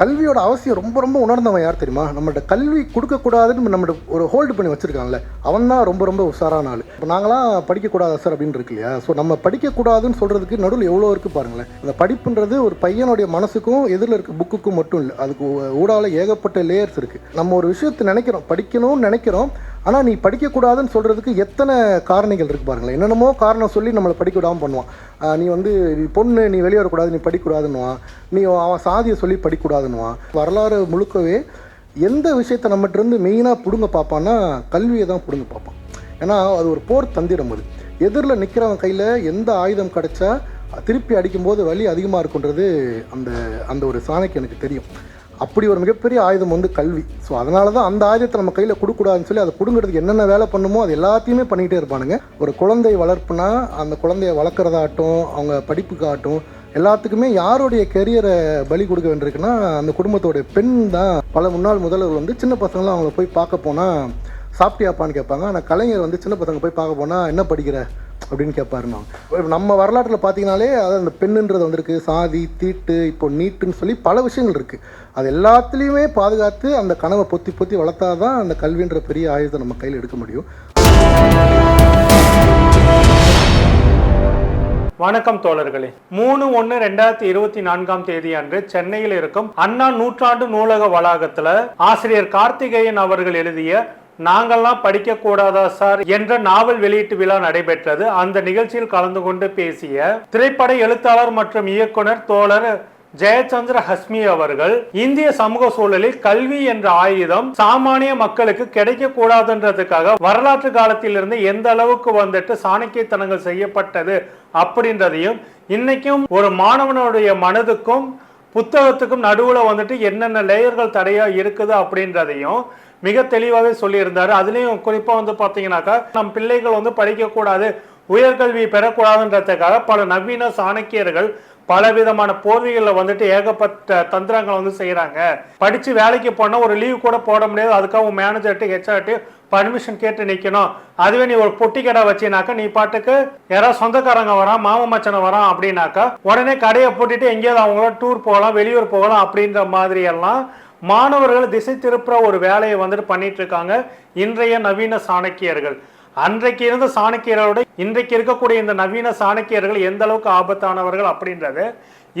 கல்வியோட அவசியம் ரொம்ப ரொம்ப உணர்ந்தவன் யார் தெரியுமா? நம்மள்ட்ட கல்வி கொடுக்கக்கூடாதுன்னு நம்மள்ட்ட ஒரு ஹோல்டு பண்ணி வச்சுருக்காங்களே அவன் தான் ரொம்ப ரொம்ப உஷாரான ஆள். இப்போ நாங்களாம் படிக்கக்கூடாதா சார் அப்படின்னு இருக்கு இல்லையா? ஸோ நம்ம படிக்கக்கூடாதுன்னு சொல்கிறதுக்கு நடுவில் எவ்வளோ இருக்குது பாருங்களேன். அந்த படிப்புன்றது ஒரு பையனுடைய மனசுக்கும் எதிரில் இருக்க புக்குக்கும் மட்டும் இல்லை. அதுக்கு ஊடால ஏகப்பட்ட லேயர்ஸ் இருக்குது நம்ம ஒரு விஷயத்தை நினைக்கிறோம் படிக்கணும்னு நினைக்கிறோம் ஆனால் நீ படிக்கக்கூடாதுன்னு சொல்கிறதுக்கு எத்தனை காரணிகள் இருக்குது பாருங்களேன். என்னென்னமோ காரணம் சொல்லி நம்மளை படிக்க விடாமல் பண்ணுவான் நீ வந்து நீ பொண்ணு நீ வெளியே வரக்கூடாது நீ படிக்கக்கூடாதுன்னுவான். நீ அவன் சாதியை சொல்லி படிக்கக்கூடாதுன்னுவான். வரலாறு முழுக்கவே எந்த விஷயத்தை நம்மகிட்ட இருந்து மெயினாக பிடுங்க பார்ப்பான்னா கல்வியை தான் பிடுங்க பார்ப்பான். ஏன்னா அது ஒரு போர் தந்திரம் அது. எதிரில் நிற்கிறவன் கையில் எந்த ஆயுதம் கிடைச்சா திருப்பி அடிக்கும்போது வலி அதிகமாக இருக்குன்றது அந்த அந்த ஒரு சாணைக்கு எனக்கு தெரியும். அப்படி ஒரு மிகப்பெரிய ஆயுதம் வந்து கல்வி. ஸோ அதனால தான் அந்த ஆயுதத்தை நம்ம கையில் கொடுக்கூடாதுன்னு சொல்லி அதை பிடுங்கிறதுக்கு என்னென்ன வேலை பண்ணுமோ அது எல்லாத்தையுமே பண்ணிகிட்டே இருப்பானுங்க. ஒரு குழந்தை வளர்ப்புனா அந்த குழந்தைய வளர்க்குறதாகட்டும் அவங்க படிப்புக்காகட்டும் எல்லாத்துக்குமே யாருடைய கெரியரை பலி கொடுக்க வேண்டியிருக்குன்னா அந்த குடும்பத்தோடைய பெண் தான். பல முன்னாள் முதல்வர் வந்து சின்ன பசங்களாம் அவங்கள போய் பார்க்க போனால் சாப்பிட்டியாப்பான்னு கேட்பாங்க. ஆனால் கலைஞர் வந்து சின்ன பசங்க போய் பார்க்க போனால் என்ன படிக்கிற? அப்படின்னு கேட்பாருமா இப்போ நம்ம வரலாற்றில் பார்த்தீங்கனாலே அதாவது அந்த பெண்ணுன்றது வந்திருக்கு சாதி தீட்டு இப்போ நீட்டுன்னு சொல்லி பல விஷயங்கள் இருக்குது அது எல்லாத்துலேயுமே பாதுகாத்து அந்த கனவை பொத்தி பொத்தி வளர்த்தாதான் அந்த கல்வின்ற பெரிய ஆயுதத்தை நம்ம கையில் எடுக்க முடியும். வணக்கம் தோழர்களே. மூணு ஒன்று ரெண்டாயிரத்தி இருபத்தி நான்காம் தேதி அன்று சென்னையில் இருக்கும் அண்ணா நூற்றாண்டு நூலக வளாகத்தில் ஆசிரியர் கார்த்திகேயன் அவர்கள் எழுதிய நாங்கள்லாம் படிக்கக்கூடாதா சார் என்ற நாவல் வெளியீட்டு விழா நடைபெற்றது. அந்த நிகழ்ச்சியில் கலந்து கொண்டு பேசிய திரைப்பட எழுத்தாளர் மற்றும் இயக்குனர் தோழர் ஜெயச்சந்திர ஹஸ்மி அவர்கள் இந்திய சமூக சூழலில் கல்வி என்ற ஆயுதம் சாமானிய மக்களுக்கு கிடைக்க கூடாதுன்றதுக்காக வரலாற்று காலத்திலிருந்து எந்த அளவுக்கு வந்துட்டு சாணக்கியத்தனங்கள் செய்யப்பட்டது அப்படின்றதையும் இன்னைக்கும் ஒரு மாணவனுடைய மனதுக்கும் புத்தகத்துக்கும் நடுவுல வந்துட்டு என்னென்ன லேயர்கள் தடையா இருக்குது அப்படின்றதையும் மிக தெளிவாகவே சொல்லியிருந்தாரு. அதுலேயும் குறிப்பாக வந்து பார்த்தீங்கன்னாக்கா நம் பிள்ளைகள் வந்து படிக்கக்கூடாது உயர்கல்வி பெறக்கூடாதுன்றதுக்காக பல நவீன சாணக்கியர்கள் பல விதமான போர்வைகளில் வந்துட்டு ஏகப்பட்ட தந்திரங்களை வந்து செய்கிறாங்க படித்து வேலைக்கு போனால் ஒரு லீவ் கூட போட முடியாது. அதுக்காக உன் மேனேஜர்ட்டு ஹெச்ஆர்ட்டு பர்மிஷன் கேட்டு நிற்கணும் அதுவே நீ ஒரு பொட்டி கடை வச்சினாக்கா நீ பாட்டுக்கு யாராவது சொந்தக்காரங்க வரான் மாம மச்சனை வரான் அப்படின்னாக்கா உடனே கடையை பூட்டிட்டு எங்கேயாவது அவங்களாம் டூர் போகலாம் வெளியூர் போகலாம் அப்படின்ற மாதிரி எல்லாம் மாணவர்கள் திசை திருப்புற ஒரு வேலையை வந்துட்டு பண்ணிட்டு இருக்காங்க இன்றைய நவீன சாணக்கியர்கள். அன்றைக்கு இருந்த சாணக்கியர்களோட இன்றைக்கு இருக்கக்கூடிய இந்த நவீன சாணக்கியர்கள் எந்த அளவுக்கு ஆபத்தானவர்கள் அப்படின்றது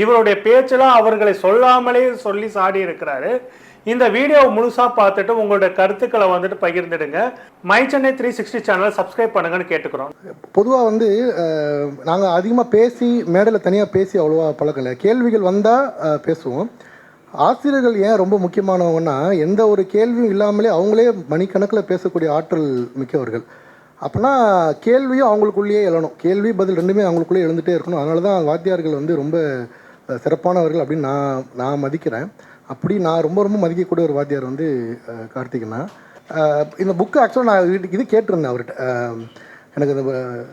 இவருடைய பேச்செல்லாம் அவர்களை சொல்லாமலே சொல்லி சாடி இருக்கிறாரு. இந்த வீடியோவை முழுசா பார்த்துட்டு உங்களுடைய கருத்துக்களை வந்துட்டு பகிர்ந்துடுங்க. My Chennai three sixty channel subscribe பண்ணுங்கன்னு கேட்டுக்கிறோம். பொதுவாக வந்து நாங்கள் அதிகமாக பேசி மேடையில் தனியாக பேசி அவ்வளோவா பழக்கல. கேள்விகள் வந்தால் பேசுவோம். ஆசிரியர்கள் ஏன் ரொம்ப முக்கியமானவங்கன்னா எந்த ஒரு கேள்வியும் இல்லாமலே அவங்களே மணிக்கணக்கில் பேசக்கூடிய ஆற்றல் மிக்கவர்கள். அப்போனா கேள்வியும் அவங்களுக்குள்ளேயே எழணும். கேள்வி பதில் ரெண்டுமே அவங்களுக்குள்ளே எழுந்துகிட்டே இருக்கணும். அதனால தான் வாத்தியார்கள் வந்து ரொம்ப சிறப்பானவர்கள் அப்படின்னு நான் நான் மதிக்கிறேன். அப்படி நான் ரொம்ப ரொம்ப மதிக்கக்கூடிய ஒரு வாத்தியார் வந்து கார்த்திகனா இந்த புக்கு ஆக்சுவலாக நான் இது- இது கேட்டிருந்தேன் அவர்கிட்ட. எனக்கு இந்த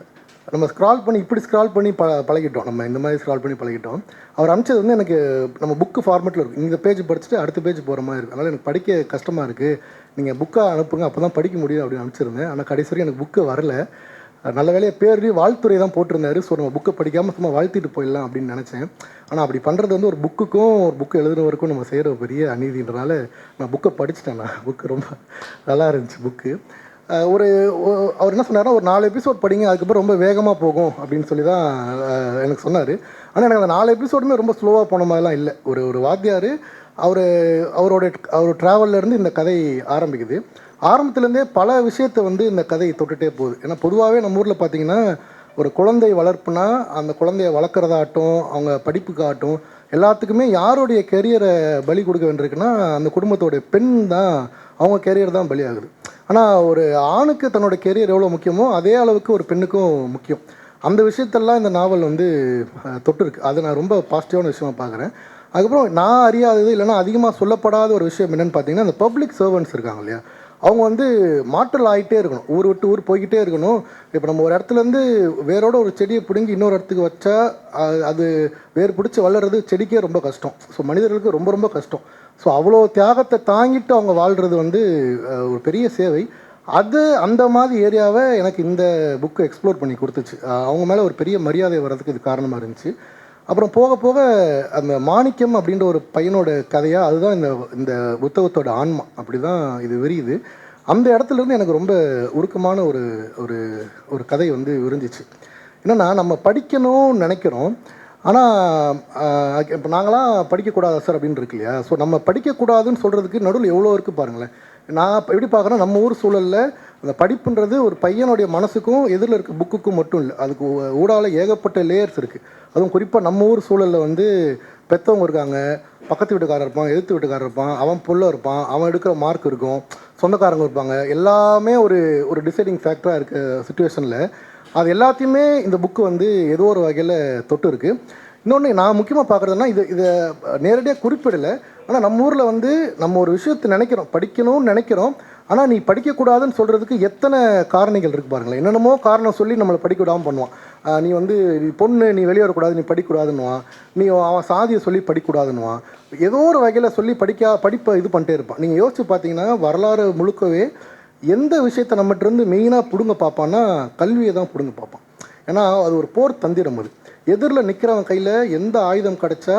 நம்ம ஸ்க்ரால் பண்ணி இப்படி ஸ்க்ரால் பண்ணி ப பழகிட்டோம். நம்ம இந்த மாதிரி ஸ்க்ரால் பண்ணி பழகிட்டோம். அவர் அனுப்பிச்சது வந்து எனக்கு நம்ம புக்கு ஃபார்மேட்டில் இருக்கும் இந்த பேஜ் படிச்சுட்டு அடுத்த பேஜ் போகிற மாதிரி இருக்கும் அதனால் எனக்கு படிக்க கஷ்டமாக இருக்குது நீங்கள் புக்கை அனுப்புங்க. அப்போ தான் படிக்க முடியும் அப்படின்னு அனுப்பிச்சிருந்தேன். ஆனால் கடைசி வரைக்கும் எனக்கு புக்கு வரல. நல்ல வேலையை பேர்லேயும் வாழ்த்துறை தான் போட்டிருந்தாரு. ஸோ நம்ம புக்கை படிக்காமல் சும்மா வாழ்த்திட்டு போயிடலாம் அப்படின்னு நினச்சேன். ஆனால் அப்படி பண்ணுறது வந்து ஒரு புக்குக்கும் ஒரு புக்கு எழுதுனவருக்கும் நம்ம செய்கிற பெரிய அநீதின்றனால நான் புக்கை படிச்சிட்டேன் நான். புக்கு ரொம்ப நல்லா இருந்துச்சு புக்கு ஒரு அவர் என்ன சொன்னார்னா ஒரு நாலு எபிசோட் படிங்க அதுக்கப்புறம் ரொம்ப வேகமாக போகும் அப்படின்னு சொல்லி தான் எனக்கு சொன்னார். ஆனால் எனக்கு அந்த நாலு எபிசோடுமே ரொம்ப ஸ்லோவாக போன மாதிரிலாம் இல்லை. ஒரு ஒரு வாத்தியார் அவர் அவரோட அவர் ட்ராவல்லேருந்து இருந்து இந்த கதை ஆரம்பிக்குது. ஆரம்பத்துலேருந்தே பல விஷயத்தை வந்து இந்த கதை தொட்டுட்டே போகுது. ஏன்னா பொதுவாகவே நம்ம ஊரில் பார்த்தீங்கன்னா ஒரு குழந்தை வளர்ப்புனா அந்த குழந்தைய வளர்க்குறதாகட்டும் அவங்க படிப்புக்காகட்டும் எல்லாத்துக்குமே யாருடைய கெரியரை பலி கொடுக்க வேண்டியிருக்குன்னா அந்த குடும்பத்தோட பெண் தான் அவங்க கெரியர் தான் பலியாகுது. ஆனால் ஒரு ஆணுக்கு தன்னோட கெரியர் எவ்வளோ முக்கியமோ அதே அளவுக்கு ஒரு பெண்ணுக்கும் முக்கியம். அந்த விஷயத்தெல்லாம் இந்த நாவல் வந்து அஹ், தொட்டிருக்கு. அதை நான் ரொம்ப பாசிட்டிவான விஷயமா பார்க்குறேன் அதுக்கப்புறம் நான் அறியாதது இல்லைன்னா அதிகமாக சொல்லப்படாத ஒரு விஷயம் என்னென்னு பார்த்தீங்கன்னா இந்த பப்ளிக் சர்வன்ட்ஸ் இருக்காங்க இல்லையா? அவங்க வந்து மாற்றல் ஆகிட்டே இருக்கணும். ஊர் விட்டு ஊர் போய்கிட்டே இருக்கணும். இப்போ நம்ம ஒரு இடத்துலேருந்து வேரோட ஒரு செடியை பிடுங்கி இன்னொரு இடத்துக்கு வச்சா அது வேர் பிடிச்சி வளர்றது செடிக்கே ரொம்ப கஷ்டம். ஸோ மனிதர்களுக்கு ரொம்ப ரொம்ப கஷ்டம். ஸோ அவ்வளோ தியாகத்தை தாங்கிட்டு அவங்க வாழ்கிறது வந்து ஒரு பெரிய சேவை. அது அந்த மாதிரி ஏரியாவை எனக்கு இந்த புக்கு எக்ஸ்ப்ளோர் பண்ணி கொடுத்துச்சு. அவங்க மேலே ஒரு பெரிய மரியாதை வர்றதுக்கு இது காரணமாக இருந்துச்சு. அப்புறம் போக போக அந்த மாணிக்கம் அப்படின்ற ஒரு பையனோட கதையாக அதுதான் இந்த இந்த புத்தகத்தோட ஆன்மா. அப்படி தான் இது விரியுது. அந்த இடத்துலேருந்து எனக்கு ரொம்ப உருக்கமான ஒரு ஒரு ஒரு கதை வந்து விரிஞ்சிச்சு. என்னென்னா நம்ம படிக்கணும்னு நினைக்கிறோம். ஆனால் இப்போ நாங்களாம் படிக்கக்கூடாது சார் அப்படின்னு இருக்கு இல்லையா? ஸோ நம்ம படிக்கக்கூடாதுன்னு சொல்கிறதுக்கு நடுவில் எவ்வளோ இருக்குது பாருங்களேன். நான் எப்படி பார்க்குறேன் நம்ம ஊர் சூழலில் அந்த படிப்புன்றது ஒரு பையனுடைய மனசுக்கும் எதிரில் இருக்க புக்குக்கும் மட்டும் இல்லை அதுக்கு ஊடால ஏகப்பட்ட லேயர்ஸ் இருக்குது அதுவும் குறிப்பாக நம்ம ஊர் சூழலில் வந்து பெற்றவங்க இருக்காங்க பக்கத்து வீட்டுக்காரர் இருப்பான் எதிர்த்து வீட்டுக்காரர் இருப்பான் அவன் புள்ள இருப்பான் அவன் எடுக்கிற மார்க் இருக்கும் சொந்தக்காரங்க இருப்பாங்க எல்லாமே ஒரு ஒரு டிசைடிங் ஃபேக்டராக இருக்க சுச்சுவேஷனில் அது எல்லாத்தையுமே இந்த புக்கு வந்து ஏதோ ஒரு வகையில் தொட்டு இருக்கு. இன்னொன்று நான் முக்கியமாக பார்க்குறதுன்னா இது இதை நேரடியாக குறிப்பிடலை. ஆனால் நம்ம ஊரில் வந்து நம்ம ஒரு விஷயத்தை நினைக்கிறோம். படிக்கணும்னு நினைக்கிறோம். ஆனால் நீ படிக்கக்கூடாதுன்னு சொல்கிறதுக்கு எத்தனை காரணிகள் இருக்குது பாருங்களேன். என்னென்னமோ காரணம் சொல்லி நம்மளை படிக்க விடாமல் பண்ணுவான் நீ வந்து நீ பொண்ணு நீ வெளியே வரக்கூடாது நீ படிக்கக்கூடாதுன்னுவான். நீ அவன் சாதியை சொல்லி படிக்கக்கூடாதுன்னுவான். ஏதோ ஒரு வகையில் சொல்லி படிக்கா படிப்பை இது பண்ணிட்டே இருப்பான். நீங்கள் யோசிச்சு பார்த்தீங்கன்னா வரலாறு முழுக்கவே எந்த விஷயத்தை நம்மகிட்ட இருந்து மெயினாக பிடுங்க பார்ப்பான்னா கல்வியை தான் பிடுங்க பார்ப்பான். ஏன்னா அது ஒரு போர் தந்திரம் அது. எதிரில் நிற்கிறவன் கையில் எந்த ஆயுதம் கிடைச்சா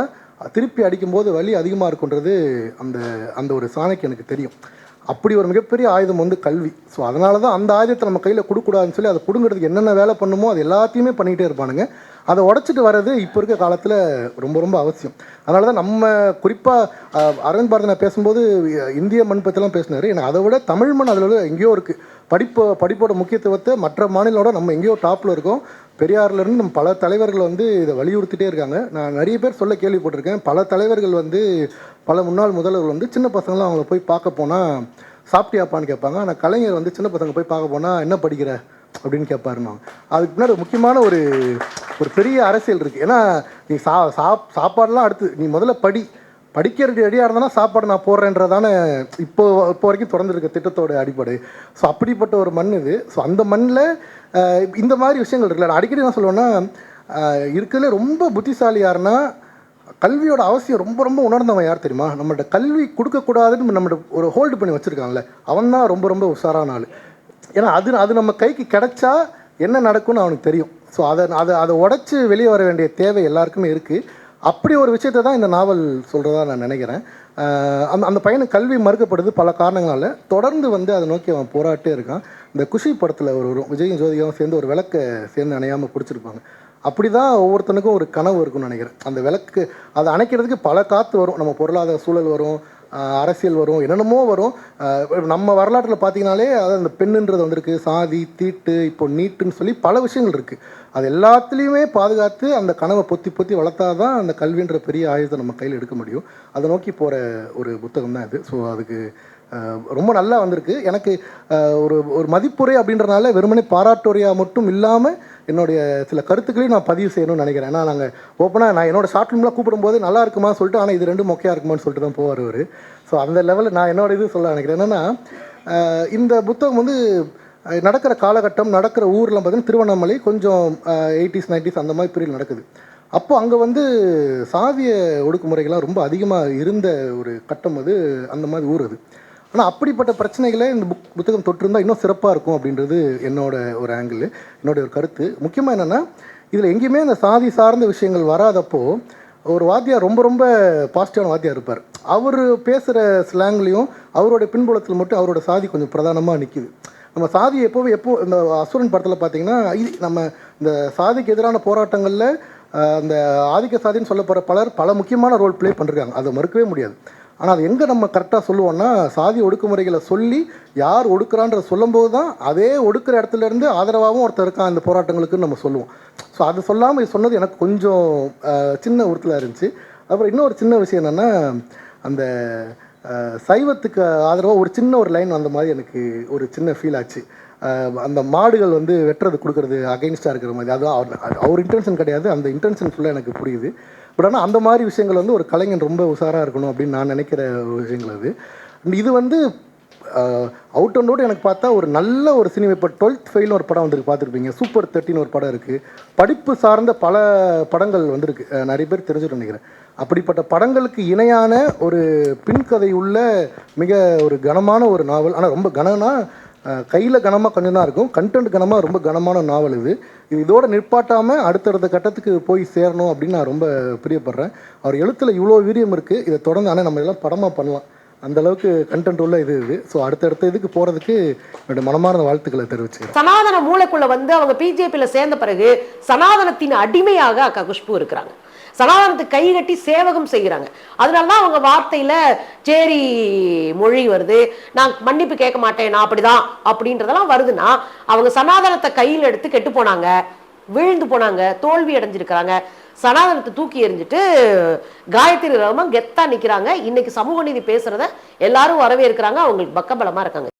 திருப்பி அடிக்கும்போது வலி அதிகமாக இருக்குன்றது அந்த அந்த ஒரு சாணைக்கு எனக்கு தெரியும். அப்படி ஒரு மிகப்பெரிய ஆயுதம் வந்து கல்வி. ஸோ அதனால தான் அந்த ஆயுதத்தை நம்ம கையில் கொடுக்கூடாதுன்னு சொல்லி அதை பிடுங்கிறதுக்கு என்னென்ன வேலை பண்ணுமோ அது எல்லாத்தையுமே பண்ணிகிட்டே இருப்பானுங்க. அதை உடச்சிட்டு வர்றது இப்போ இருக்க காலத்தில் ரொம்ப ரொம்ப அவசியம். அதனால தான் நம்ம குறிப்பாக அரவிந்த் பாரதி பேசும்போது இந்திய மண் பற்றிலாம் பேசினார். எனக்கு அதை விட தமிழ் மண் அதில் எங்கேயோ இருக்குது படிப்பு படிப்போட முக்கியத்துவத்தை மற்ற மாநிலோட நம்ம எங்கேயோ டாப்பில் இருக்கோம். பெரியார்லேருந்து நம்ம பல தலைவர்கள் வந்து இதை வலியுறுத்திட்டே இருக்காங்க. நான் நிறைய பேர் சொல்ல கேள்விப்பட்டிருக்கேன். பல தலைவர்கள் வந்து பல முன்னாள் முதல்வர்கள் வந்து சின்ன பசங்களாம் அவங்கள போய் பார்க்க போனால் சாப்பிட்டியாப்பான்னு கேட்பாங்க. ஆனால் கலைஞர் வந்து சின்ன பசங்க போய் பார்க்க போனால் என்ன படிக்கிற? அப்படின்னு கேட்பாருன்னா அதுக்கு முன்னாடி ஒரு முக்கியமான ஒரு ஒரு பெரிய அரசியல் இருக்குது ஏன்னா நீ சா சாப் சாப்பாடெலாம் அடுத்து நீ முதல்ல படி. படிக்கிறது ரெடியாக இருந்தனா சாப்பாடு நான் போடுறேன்றதான இப்போ இப்போ வரைக்கும் தொடர்ந்துருக்க திட்டத்தோட அடிப்படை. ஸோ அப்படிப்பட்ட ஒரு மண் இது. ஸோ அந்த மண்ணில் இந்த மாதிரி விஷயங்கள் இருக்குல்ல. நான் அடிக்கடி என்ன சொல்லுவேன்னா இருக்கிறதுல ரொம்ப புத்திசாலி யாருன்னா கல்வியோட அவசியம் ரொம்ப ரொம்ப உணர்ந்தவன் யார் தெரியுமா? நம்மள்ட்ட கல்வி கொடுக்கக்கூடாதுன்னு நம்மள்ட்ட ஒரு ஹோல்டு பண்ணி வச்சுருக்காங்கல்ல அவன் தான் ரொம்ப ரொம்ப உஷாரான ஆள். ஏன்னா அது அது நம்ம கைக்கு கிடைச்சா என்ன நடக்கும்னு அவனுக்கு தெரியும். ஸோ அதை அதை அதை உடச்சி வெளியே வர வேண்டிய தேவை எல்லாருக்குமே இருக்குது அப்படி ஒரு விஷயத்தை தான் இந்த நாவல் சொல்கிறதா நான் நினைக்கிறேன். அந்த அந்த பையனுக்கு கல்வி மறுக்கப்படுது பல காரணங்களால். தொடர்ந்து வந்து அதை நோக்கி அவன் போராட்டே இருக்கான். இந்த குஷி படத்தில் ஒரு விஜயும் ஜோதிகாவும் சேர்ந்து ஒரு விளக்கை சேர்ந்து அணையாமல் பிடிச்சிருப்பாங்க அப்படி தான் ஒவ்வொருத்தனுக்கும் ஒரு கனவு இருக்கும்னு நினைக்கிறேன். அந்த விளக்கு அதை அணைக்கிறதுக்கு பல காற்று வரும். நம்ம பொருளாதார சூழல் வரும். அரசியல் வரும் என்னென்னமோ வரும். நம்ம வரலாற்றில் பார்த்தீங்கனாலே அதாவது அந்த பெண்ணுன்றது வந்திருக்கு சாதி தீட்டு இப்போ நீட்டுன்னு சொல்லி பல விஷயங்கள் இருக்குது அது எல்லாத்துலேயுமே பாதுகாத்து அந்த கனவை பொத்தி பொத்தி வளர்த்தா தான் அந்த கல்வின்ற பெரிய ஆயுதத்தை நம்ம கையில் எடுக்க முடியும். அதை நோக்கி போகிற ஒரு புத்தகம் தான் இது. ஸோ அதுக்கு ரொம்ப நல்லா வந்திருக்கு. எனக்கு ஒரு ஒரு மதிப்புரை அப்படின்றனால வெறுமனே பாராட்டுரையாக மட்டும் இல்லாமல் என்னுடைய சில கருத்துக்களையும் நான் பதிவு செய்யணும்னு நினைக்கிறேன். ஏன்னா நாங்கள் ஓப்பனாக நான் என்னோட ஷார்ட் ஃபிலிம்லாம் கூப்பிடும்போது நல்லா இருக்குமா சொல்லிட்டு ஆனால் இது ரெண்டும் மொக்கையாக இருக்குமான்னு சொல்லிட்டு தான் போவார் அவர். ஸோ அந்த லெவலில் நான் என்னோட இது சொல்ல நினைக்கிறேன். என்னென்னா இந்த புத்தகம் வந்து நடக்கிற காலகட்டம் நடக்கிற ஊரில் பார்த்தீங்கன்னா திருவண்ணாமலை கொஞ்சம் எயிட்டிஸ் நைன்டிஸ் அந்த மாதிரி பீரியட் நடக்குது. அப்போ அங்கே வந்து சாதிய ஒடுக்குமுறைகள்லாம் ரொம்ப அதிகமாக இருந்த ஒரு கட்டம் அது அந்த மாதிரி ஊர் அது. ஆனால் அப்படிப்பட்ட பிரச்சனைகளை இந்த புக் புத்தகம் தொட்டிருந்தா இன்னும் சிறப்பாக இருக்கும் அப்படின்றது என்னோட ஒரு ஆங்கிள் என்னோட ஒரு கருத்து. முக்கியமாக என்னென்னா இதில் எங்கேயுமே அந்த சாதி சார்ந்த விஷயங்கள் வராதப்போ ஒரு வாத்தியார் ரொம்ப ரொம்ப பாசிட்டிவான வாத்தியார் இருப்பார். அவர் பேசுகிற ஸ்லாங்லேயும் அவரோட பின்புலத்தில் மட்டும் அவரோட சாதி கொஞ்சம் பிரதானமாக நிற்கிது நம்ம சாதி எப்போவே எப்போ இந்த அசுரன் படத்தில் பார்த்தீங்கன்னா இது நம்ம இந்த சாதிக்கு எதிரான போராட்டங்களில் அந்த ஆதிக்க சாதின்னு சொல்லப்படுற பலர் பல முக்கியமான ரோல் ப்ளே பண்ணிருக்காங்க. அதை மறுக்கவே முடியாது. ஆனால் அது எங்கே நம்ம கரெக்டாக சொல்லுவோம்னா சாதி ஒடுக்குமுறைகளை சொல்லி யார் ஒடுக்குறான்றத சொல்லும்போது தான் அதே ஒடுக்குற இடத்துல இருந்து ஆதரவாகவும் ஒருத்தர் இருக்கான் இந்த போராட்டங்களுக்குன்னு நம்ம சொல்லுவோம். ஸோ அது சொல்லாமல் இது சொன்னது எனக்கு கொஞ்சம் சின்ன உறுத்தலாக இருந்துச்சு. அப்புறம் இன்னொரு சின்ன விஷயம் என்னென்னா அந்த சைவத்துக்கு ஆதரவாக ஒரு சின்ன ஒரு லைன் வந்த மாதிரி எனக்கு ஒரு சின்ன ஃபீல் ஆச்சு. அந்த மாடுகள் வந்து வெட்டுறது கொடுக்கறது அகைன்ஸ்டாக இருக்கிற மாதிரி. அதுவும் அவர் அவர் இன்டென்ஷன் கிடையாது. அந்த இன்டென்ஷன் ஃபுல்லாக எனக்கு புரியுது. பட் ஆனால் அந்த மாதிரி விஷயங்கள் வந்து ஒரு கலைஞன் ரொம்ப உஷாராக இருக்கணும் அப்படின்னு நான் நினைக்கிற விஷயங்கள் அது. இது வந்து அவுட் அண்ட் அவுட் எனக்கு பார்த்தா ஒரு நல்ல ஒரு சினிமா. இப்போ டுவெல்த் ஃபெயில்னு ஒரு படம் வந்திருக்கு பார்த்துருப்பீங்க. சூப்பர் தேர்ட்டின்னு ஒரு படம் இருக்குது படிப்பு சார்ந்த பல படங்கள் வந்திருக்கு. நிறைய பேர் தெரிஞ்சுட்டு நினைக்கிறேன். அப்படிப்பட்ட படங்களுக்கு இணையான ஒரு பின்கதை உள்ள மிக ஒரு கனமான ஒரு நாவல். ஆனால் ரொம்ப கனனா கையில் கனமாக கொஞ்சம் தான் இருக்கும். கண்டென்ட் கனமாக ரொம்ப கனமான நாவல் இது. இது இதோட நிற்பாட்டாமல் அடுத்தடுத்த கட்டத்துக்கு போய் சேரணும் அப்படின்னு நான் ரொம்ப பிரியப்படுறேன். அவர் எழுத்தில் இவ்வளோ வீரியம் இருக்குது இதை தொடர்ந்து ஆனால் நம்ம எல்லாம் படமாக பண்ணலாம். அந்த அளவுக்கு கண்டென்ட் உள்ள இது இது. ஸோ அடுத்தடுத்த இதுக்கு போகிறதுக்கு என்னுடைய மனமார்ந்த வாழ்த்துக்களை தெரிவிச்சுக்கிறேன். சனாதன மூளைக்குள்ள வந்து அவங்க பிஜேபியில் சேர்ந்த பிறகு சனாதனத்தின் அடிமையாக அக்கா குஷ்பு இருக்கிறாங்க. சனாதனத்துக்கு கை கட்டி சேவகம் செய்கிறாங்க. அதனால தான் அவங்க வார்த்தையில சேரி மொழி வருது. நான் மன்னிப்பு கேட்க மாட்டேன். நான் அப்படிதான். அப்படின்றதெல்லாம் வருதுன்னா அவங்க சனாதனத்தை கையில் எடுத்து கெட்டு போனாங்க. விழுந்து போனாங்க. தோல்வி அடைஞ்சிருக்கிறாங்க. சனாதனத்தை தூக்கி எறிஞ்சிட்டு காயத்ரி ரகுமான் கெத்தா நிக்கிறாங்க. இன்னைக்கு சமூக நீதி பேசுறத எல்லாரும் வரவேற்கிறாங்க. அவங்களுக்கு பக்கபலமா இருக்காங்க.